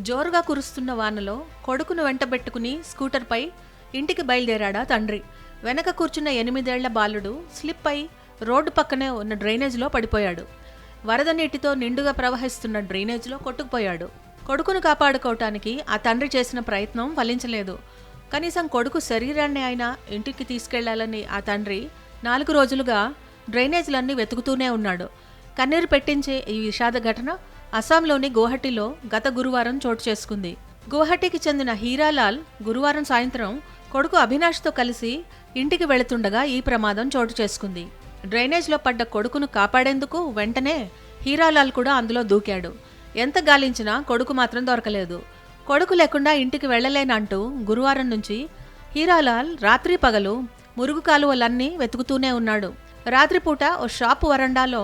జోరుగా కురుస్తున్న వానలో కొడుకును వెంటబెట్టుకుని స్కూటర్పై ఇంటికి బయలుదేరాడా తండ్రి. వెనక కూర్చున్న ఎనిమిదేళ్ళ బాలుడు స్లిప్ అయి రోడ్డు పక్కనే ఉన్న డ్రైనేజ్లో పడిపోయాడు. వరద నీటితో నిండుగా ప్రవహిస్తున్న డ్రైనేజ్లో కొట్టుకుపోయాడు. కొడుకును కాపాడుకోవటానికి ఆ తండ్రి చేసిన ప్రయత్నం ఫలించలేదు. కనీసం కొడుకు శరీరాన్ని అయినా ఇంటికి తీసుకెళ్ళాలని ఆ తండ్రి నాలుగు రోజులుగా డ్రైనేజ్లన్నీ వెతుకుతూనే ఉన్నాడు. కన్నీరు పెట్టించే ఈ విషాద ఘటన అస్సాంలోని గువాహటిలో గత గురువారం చోటు చేసుకుంది. గువాహటికి చెందిన హీరాలాల్ గురువారం సాయంత్రం కొడుకు అభినాష్తో కలిసి ఇంటికి వెళుతుండగా ఈ ప్రమాదం చోటు చేసుకుంది. డ్రైనేజ్లో పడ్డ కొడుకును కాపాడేందుకు వెంటనే హీరాలాల్ కూడా అందులో దూకాడు. ఎంత గాలించినా కొడుకు మాత్రం దొరకలేదు. కొడుకు లేకుండా ఇంటికి వెళ్ళలేనంటూ గురువారం నుంచి హీరాలాల్ రాత్రి పగలు మురుగు కాలువలన్నీ వెతుకుతూనే ఉన్నాడు. రాత్రిపూట ఓ షాపు వరండాలో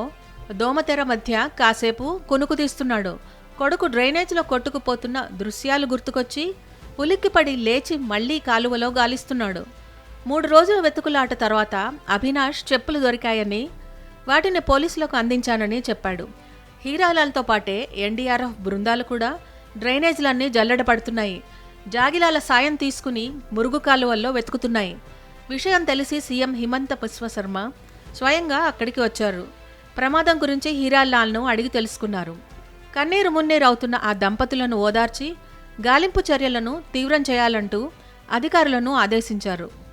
దోమతెర మధ్య కాసేపు కునుకు తీస్తున్నాడు. కొడుకు డ్రైనేజ్లో కొట్టుకుపోతున్న దృశ్యాలు గుర్తుకొచ్చి ఉలిక్కిపడి లేచి మళ్ళీ కాలువలో గాలిస్తున్నాడు. మూడు రోజుల వెతుకులాట తర్వాత అభినాష్ చెప్పులు దొరికాయని వాటిని పోలీసులకు అందించానని చెప్పాడు. హీరాలాల్తో పాటే ఎన్డీఆర్ఎఫ్ బృందాలు కూడా డ్రైనేజ్లన్నీ జల్లెడ పడుతున్నాయి. జాగిలాల సాయం తీసుకుని మురుగు కాలువల్లో వెతుకుతున్నాయి. విషయం తెలిసి సీఎం హిమంత బిశ్వశర్మ స్వయంగా అక్కడికి వచ్చారు. ప్రమాదం గురించి హీరాలాల్ను అడిగి తెలుసుకున్నారు. కన్నీరు మున్నీరవుతున్న ఆ దంపతులను ఓదార్చి గాలింపు చర్యలను తీవ్రం చేయాలంటూ అధికారులను ఆదేశించారు.